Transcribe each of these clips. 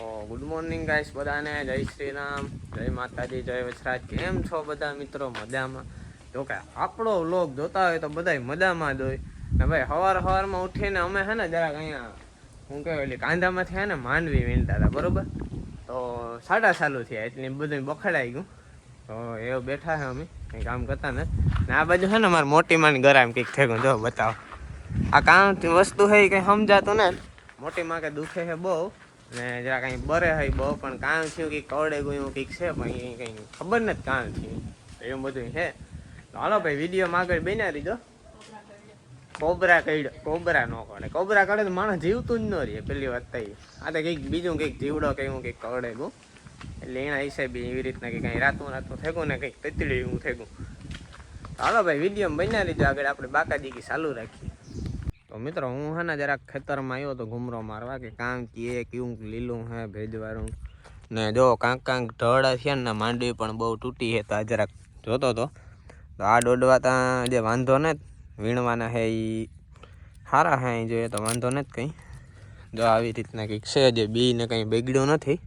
Good morning guys બધાને જય શ્રી રામ જય માતાજી, જય વસરાજ. કેમ છો બધા મિત્રો? મજામાં? જો કે આપણો લોક જોતા હોય તો બધાય મજામાં જ હોય. ને ભાઈ સવાર સવારમાં ઉઠીને અમે છે ને જરાક અહીંયા, હું કહેવાય ઓલી કાંધામાંથી છે ને માંડવી વીણતા હતા, બરોબર? તો સાડા ચાલુ થયા, એટલે બધું બખડાઈ ગયું. તો એ બેઠા છે અમે, કંઈ કામ કરતા ને આ બાજુ છે ને મારી મોટી માની ગરામ કંઈક થઈ ગયું, જો બતાવો. આ કામ વસ્તુ છે એ કંઈ સમજાતું ને મોટી માં કે દુખે છે બહુ. ને જરા કંઈ બરે હોય બહુ, પણ કામ થયું કંઈક કવડે ગયું કંઈક છે, પણ એ કંઈ ખબર નથી કામ થયું. એવું બધું છે. હાલો ભાઈ, વિડીયોમાં આગળ બન્યા દીધો કોબરા કઈડો, કોબરા ન કરે કોબરા કરે તો માણસ જીવતું જ ન રહે, પેલી વાત થઈ આ તો કંઈક બીજું કંઈક જીવડો કંઈક કંઈક કવડે ગયું એટલે એના હિસાબે એવી રીતના કે કંઈ રાતું રાતું થેગું ને કંઈક તતડી એવું થેગું હાલો ભાઈ વીડિયો બનાવી લીધો આગળ. આપણે બાકાજીકી ચાલુ રાખીએ. તો મિત્રો, હું હે ને જરાક ખેતરમાં આવ્યો તો ઘૂમરો મારવા કે કાંક કીએ કયું લીલું હે, ભેજવાળું. ને જો કાંક કાંક ઢળ છે ને, માંડવી પણ બહુ તૂટી છે તો જરાક જોતો તો. તો આ દોડવા ત્યાં જે વાંધો ને વીણવાના હે એ સારા હે અહીં જોઈએ તો વાંધો નથી કંઈ. જો આવી રીતના કંઈક છે, જે બી ને કંઈ બગડ્યું નથી.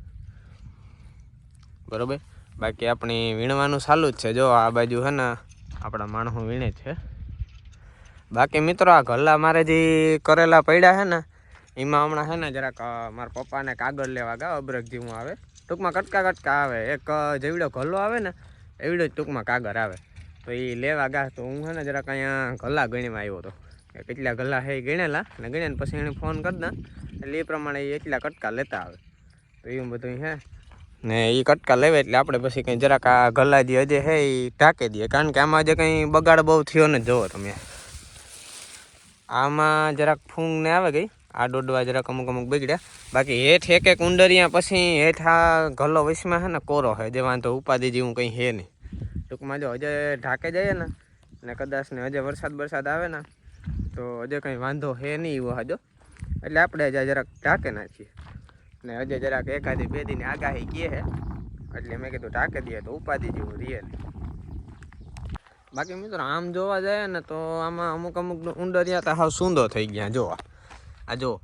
બરોબર? બાકી આપણી વીણવાનું ચાલુ જ છે. જો આ બાજુ હે ને, આપણા માણસો વીણે છે. બાકી મિત્રો આ ગલ્લા મારે જે કરેલા પડ્યા છે ને, એમાં હમણાં છે ને જરાક મારા પપ્પાને કાગળ લેવા ગયા અબરક જેવું આવે. ટૂંકમાં કટકા કટકા આવે. એક જેવડો ગલ્લો આવે ને, એવડો જ ટૂંકમાં કાગળ આવે. તો એ લેવા ગયા તો હું છે ને જરાક અહીંયા ગલ્લા ગણીમાં આવ્યો હતો. કેટલા ગલ્લા છે એ ગણેલા. અને ગણ્યા પછી એને ફોન કરી દા એટલે એ પ્રમાણે એ એટલા કટકા લેતા આવે. તો એવું બધું છે ને એ કટકા લેવે એટલે આપણે પછી કંઈ જરાક આ ગલ્લા જે હજે છે એ ઢાંકી દઈએ. કારણ કે આમાં જે કંઈ બગાડ બહુ થયો ને જોવો તમે. આમાં જરાક ફૂંગ ને આવે ગઈ. આ દોડવા જરાક અમુક અમુક બગડ્યા. બાકી હેઠ એક એક ઉંડરિયા પછી હેઠ આ ગલ્લો વચમાં છે ને કોરો હે. જે વાંધો ઉપાધિ જેવું કંઈ હે નહીં. ટૂંકમાં જો હજે ઢાકે જઈએ ને ને કદાચ ને હજે વરસાદ વરસાદ આવે ને, તો હજે કંઈ વાંધો છે નહીં એવો હજો. એટલે આપણે હજે જરાક ઢાકે નાખીએ ને હજે જરાક એકાદી બે દીની આગાહી કહે છે એટલે મેં કીધું ઢાકે દઈએ તો ઉપાધિ જેવું રીએ નહીં. બાકી મિત્રો, આમ જોવા જાય ને તો આમાં અમુક અમુક ઉંડરિયા તો હાવ સૂંદો થઈ ગયા, જોવા. આ જો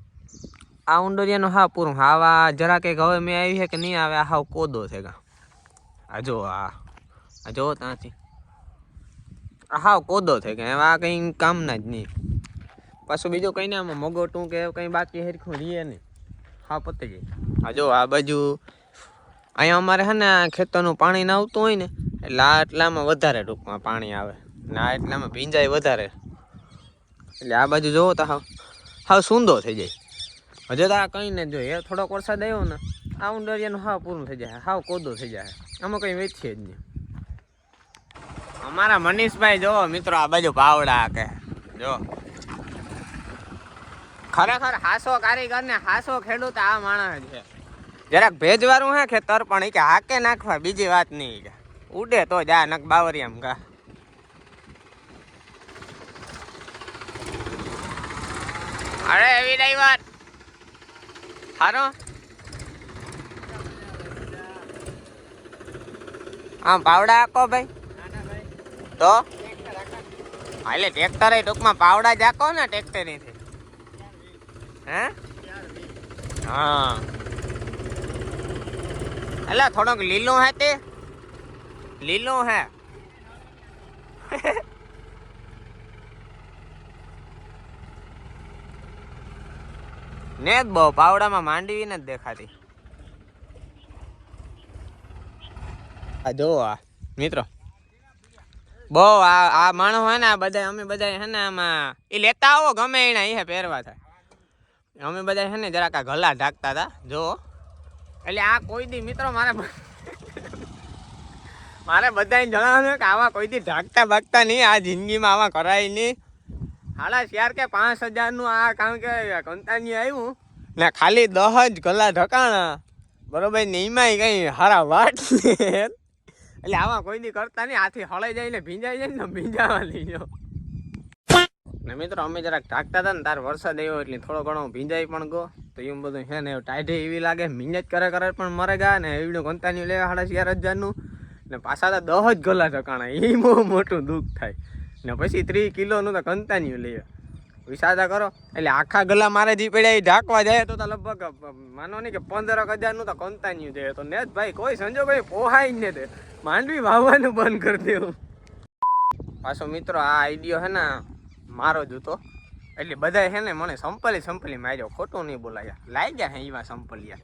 આ ઉંડરિયાનો હા, પૂરું. આવા જરા કંઈક હવે મેં આવી છે કે નહીં આવે, આ હાવ કોદો છે આ જો આ. જો ત્યાંથી. આ હાવ કોદો થઈ ગયા આ કંઈ કામના જ નહીં. પાછું બીજું કંઈ નહીં, આમાં મગોટું કે કંઈ બાકી હેરખું રીએ નહીં. હા પતી જાય આ જો આ બાજુ. અહીંયા અમારે છે ને ખેતરનું પાણી ના આવતું હોય ને એટલે આ એટલામાં વધારે ટૂંકમાં પાણી આવે. ને આ એટલામાં ભીંજાય વધારે. એટલે આ બાજુ જોવો તો હાવ હાવ સૂંદો થઈ જાય. હજુ તો આ કંઈ ને જો, એ થોડોક વરસાદ આવ્યો ને, આ ઉંડરિયાનું હાવ પૂરું થઈ જાય. હાવ કોદો થઈ જાય. આમાં કંઈ વેચીએ જ નહીં. અમારા મનીષભાઈ જો મિત્રો, આ બાજુ પાવડા કે, જો. ખરેખર હાસો કારીગર ને હાસો ખેડૂત આ માણસ છે. જરાક ભેજવાળું હે ખેતર, પણ એ કે હાકે નાખવા, બીજી વાત નહીં કે. ઉડે તો જા નક બાવરી એમ કા. અરે એવી ડ્રાઈવર હારો. આમ પાવડા આકો ભાઈ. તો? હા, એટલે ટ્રેક્ટર ટૂંકમાં પાવડા જ આકો ને ટ્રેક્ટરથી હે? હા. એટલે થોડોક લીલું હે તે? લીલું હે. ને જ બહુ પાવડામાં માંડવી જ દેખાતી. આ જો આ, મિત્રો. બહુ આ આ માણસ હોય ને, આ બધા અમે બધા હે ને આમાં, એ લેતા આવો ગમે એના એ પહેરવા થાય. અમે બધા છે ને જરાક આ ગલા ઢાંકતા હતા જો એટલે આ કોઈ દી, મિત્રો, મારે મારે બધાને જણાવવાનું કે આવા કોઈ ઢાંકતા ભાગતા નહીં, આ જિંદગીમાં આવા કરાય નહીં. હાલા યાર કે પાંચ હજારનું આ કામ કે કંતાની આવ્યું ને ખાલી દહ જ ગલા ઢકાણા. બરોબર એમાંય કંઈ હારા વાટ એટલે આવા કોઈ દી કરતા નહીં હાથી હળાઈ જાય ને ભીંજાઈ જાય ને ભીંજાવા લીધો ને મિત્રો, અમે જરાક ઢાકતા હતા ને, તાર વરસાદ આવ્યો એટલે થોડો ઘણો ભીંજાઈ પણ ગયો. તો એમ બધું છે ને ટાઈટે એવી લાગે, મિંજ કરે કરે પણ મરે ગયા ને એવડું કંતાની લેવા સાડા ચાર હજારનું. ને પાછા તો દહ જ ગલા ઠકાણા એ બહુ મોટું દુઃખ થાય. ને પછી ત્રીસ કિલોનું તો કંતાન્યું લઈએ. વિસાદા કરો. એટલે આખા ગલા મારે જી પડ્યા એ ઢાંકવા જાય તો લગભગ, માનો નહીં કે પંદર હજારનું તો કંતાન્યું જાય તો ને ભાઈ, કોઈ સંજો ભાઈ પોહાય ને તે. માંડવી વાવવાનું બંધ કરી દેવું. પાછો મિત્રો, આ આઈડિયો હે ને, મારો જ હતો. એટલે બધા હે ને મને સંપલી સંપલી માર્યો. ખોટું નહીં બોલાયા. લાગ્યા હે એવા સંપલિયા.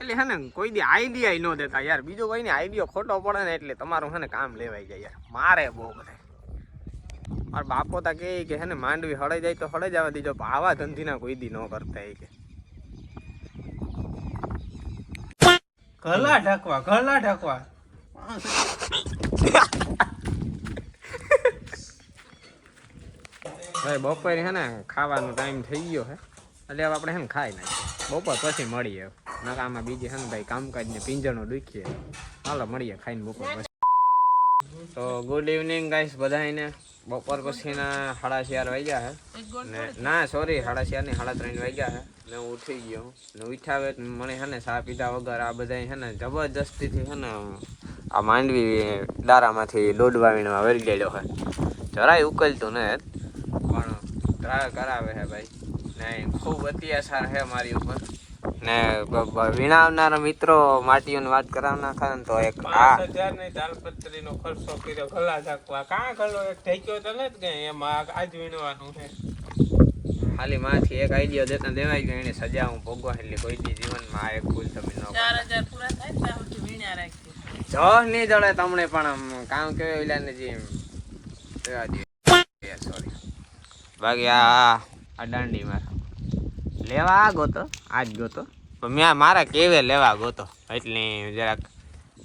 એટલે હે ને કોઈ દી આઈડિયા ન દેતા યાર. બીજો કોઈ ને આઈડિયો ખોટો પડે ને એટલે તમારું હે ને કામ લેવાઈ જાય યાર. મારે બહુ બધા. મારા બાપો તા કહે કે હે ને માંડવી હળાઈ જાય તો હળાઈ જવા દીજો આવા ધંધીના કોઈ દી ન કરતા એ કે. ગલા ઢકવા ગલા ઢકવા. ભાઈ બપોરે હે ને ખાવાનો ટાઈમ થઈ ગયો હે. એટલે આપણે હે ને ખાઈ નાખીએ. બપોર પછી મળીએ નકા આમાં બીજી ને ભાઈ કામકાજ ને પિંજરનો દુખીએ. હાલો મળીએ ખાઈને બપોર પછી. તો ગુડ ઇવનિંગ ગાઈસ બધાને બપોર પછીના સાડા ચાર વાગ્યા હે. ને ના સોરી સાડા ચાર ને સાડા ત્રણ વાગ્યા હે. ને હું ઉઠી ગયો. ને ઉઠાવે મને હે ને ચા પીધા વગર આ બધા હે ને જબરજસ્તીથી હે ને આ માંડવી દારામાંથી દોડવા વીણવા વળી ગયેલો હે. જરાય ઉકલતું ને પણ ટ્રાય કરાવે હે ભાઈ. ને ખૂબ અત્યાચાર હે મારી ઉપર. ને બ- મિત્રો માટીઓની વાત કરાવના ખરા તો એક આ ની તાલપત્રી નો ખર્ચો કર્યો ગલા ઢકવા. કાં ગલો એક ઢેક્યો તો નથી કે એમાં આજ વીણવાનું છે. ખાલી માંથી એક આઈડિયો દેતા દેવાય ગયો એને સજા હું ભોગવા એટલે કોઈ દી જીવનમાં આ એક ભૂલ તમે ન જહ નહીં જડે તમને પણ આમ કામ કેવું ઓલાને જે સોરી બાકી આ આ દાંડી માર. લેવા આ ગોતો આજ ગોતો. પણ મેં મારા કેવે લેવા ગોતો? એટલે જરાક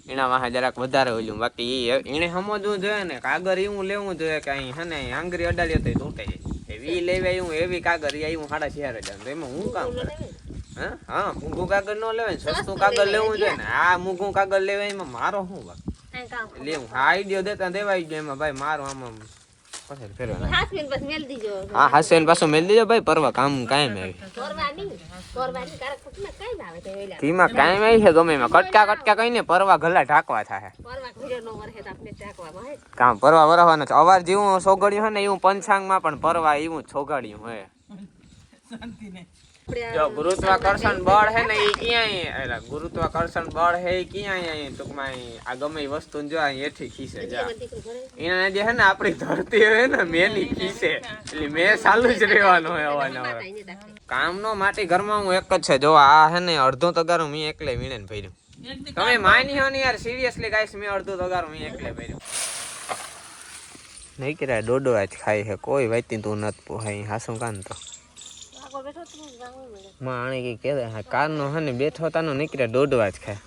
એના વાહે જરાક વધારે ઓલું. બાકી એ એને સમજવું જોઈએ ને કાગર એવું લેવું જોઈએ કે અહીં હે ને આંગળી અડાડીએ તો તૂટે. જાય એવી લેવાય એવું એવી કાગર આવ્યું સાડા ચાર હજાર. તો એમાં હું કામ કરે? હા? હા મૂંગું કાગળ ન લેવાય સસ્તું કાગળ લેવું જોઈએ ને. આ મૂંગું કાગળ લેવાય એમાં મારો શું વાત લેવું હા આઈડિયો દેતા દેવાય ગયો એમાં ભાઈ મારો આમાં હા હાસે પાછું મેલ દેજો ભાઈ પરવા કામ કાયમ આવી તેમાં કાયમ આવી છે ગમે એમાં. કટકા કટકા કહીને પરવા ગલા ઢાંકવા થાય. કામ પરવા વરવાનું અવાર જેવું સોગડ્યું હોય ને એવું પંચાંગમાં પણ પરવા એવું જ જો ગુરુત્વાકર્ષણ બળ હે ને એ ક્યાંય એટલે ગુરુત્વાકર્ષણ બળ હે એ ક્યાંય અહીં ટૂંકમાં અહીં આ ગમે વસ્તુ જો અહીં ખીસે જા. એના જે હે ને આપણી ધરતી હોય ને મેની ખીસે. એટલે મેં ચાલુ જ રહેવાનું હોય અવારનવાર. કામનો માટી ઘરમાં હું એક જ છે. જો આ હે ને અડધો તગાર મેં એકલે વીણે ને ભર્યું. તમે માની હો ને યાર સિરિયસલી ગાઈસ મેં અડધો તગાર મેં એકલે ભર્યું. નહીં કે ડોડો આજ ખાય છે. કોઈ વાતી તું નથી પોહાય હાસું કાન તો. માણે કે કે કારનો હે ને બેઠો તાનો નીકળ્યા દોડવા જ ખાય.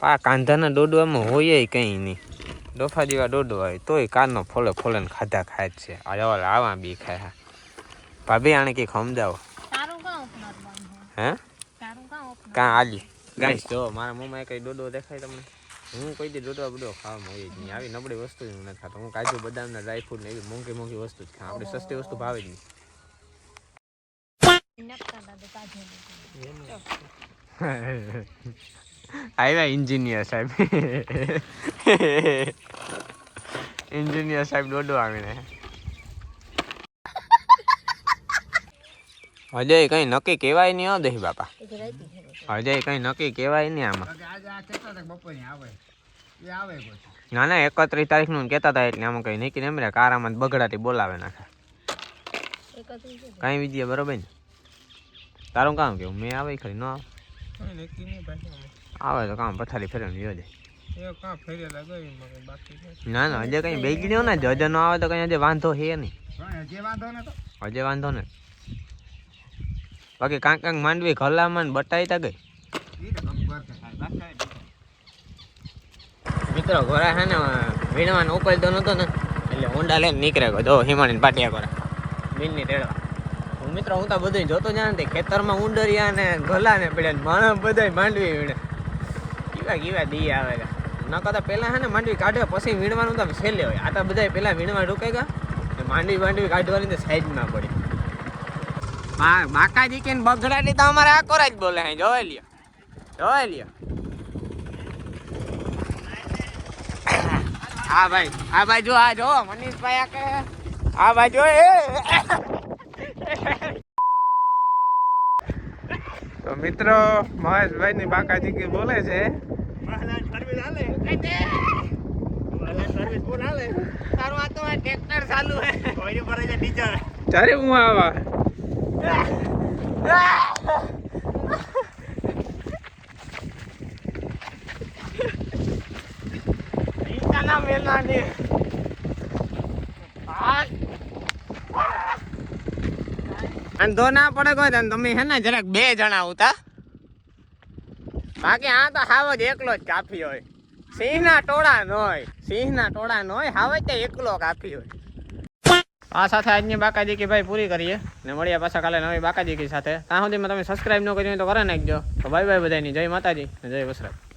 પા કાંધાના દોડવામાં હોય કંઈ નહીં. ડોફા જેવા દોડવા હોય તોય કારનો ફોલે ફોલે ને ખાધા ખાય જ છે. આ જવા આવા બી ખાય હા. ભાભી આને કંઈક સમજાવો. હે? કાં આલી? ગાઈસ જો મારા મોમાં કઈ દોડો દેખાય તમને? હું કોઈ દી દોડવા બધો ખાવામાં હોય જ નહીં. આવી નબળી વસ્તુ જ હું નથી ખાતો. હું કાજુ બદામના ડ્રાયફ્રૂટ ને એવી મોંઘી મોંઘી વસ્તુ જ ખાઉં. આપણે સસ્તી વસ્તુ ભાવે જ નહીં. આવ્યા એન્જિનિયર સાહેબ. એન્જિનિયર સાહેબ દોડો આવીને. અજય કઈ નક્કી કહેવાય નહીં હો દહી બાપા. અજય કઈ નક્કી કહેવાય નહીં આમાં. ના ના એકત્રીસ તારીખનું કેતા હતા એટલે આમાં કઈ નક્કી નહીં. રે કારામાં બગડાટી બોલાવે નાખે. કઈ વિજય બરોબર ને? તારું કામ કેવું મેં આવે ખરી ન આવે. આવે તો કામ પથારી નહીં. ના ના હજે કઈ બેગી ગયો ને હજે નો આવે તો કઈ હજે વાંધો હે નહીં. હજે વાંધો ને બાકી કાંક કાંક માંડવી ખલામાં ને બટાઈ તા ગઈ મિત્રો ઘોડા હે ને વીણવાનો ઉપાડતો નતો ને. એટલે હોન્ડા લઈને નીકળ્યો ગયો. જો હિમાણી પાટિયા કરે બિલની તેડવા હું મિત્રો, હું તો બધું જોતો જાણ તે ખેતરમાં ઉંડરિયા ને ગલા ને પડ્યા ને માણસ બધા માંડવી વીણે. કેવા કેવા દી આવે ન કરતા પેલા હે ને માંડવી કાઢે, પછી વીણવાનું તો છેલ્લે હોય. આ તો બધા પહેલાં વીણવા ઢુકાઈ ગયા. માંડવી માંડવી કાઢવાની તો સાઈડમાં પડી. બાકાજી કે બગડાટી તો અમારે આ કોરા જ બોલે હે, જોઈ લ્યો. જોઈ લ્યો. હા ભાઈ હા ભાઈ જો આ જો, મનીષભાઈ આ કે હા ભાઈ જો એ તો મિત્રો મહેશભાઈ ની બાકાજી કી બોલે છે તારું આ તો ટ્રેક્ટર ચાલુ હે ચારે હું આવા. ઈટાના મેલાની ધો ના પડે કોઈ તમે હે ને જરાક બે જણા આવતા. બાકી આ તો હાવ જ એકલો જ કાફી હોય. સિંહના ટોળા ન હોય. સિંહના ટોળા ન હોય, હાવ તે એકલો કાફી હોય. આ સાથે આજની બાકાજી કી ભાઈ પૂરી કરીએ. ને મળીએ પાછા કાલે નવી બાકાજી સાથે. ત્યાં સુધીમાં તમે સબસ્ક્રાઇબ ન કર્યું તો કરે નાખજો. તો બાય બાય બધાની જય માતાજી જય વસરાજ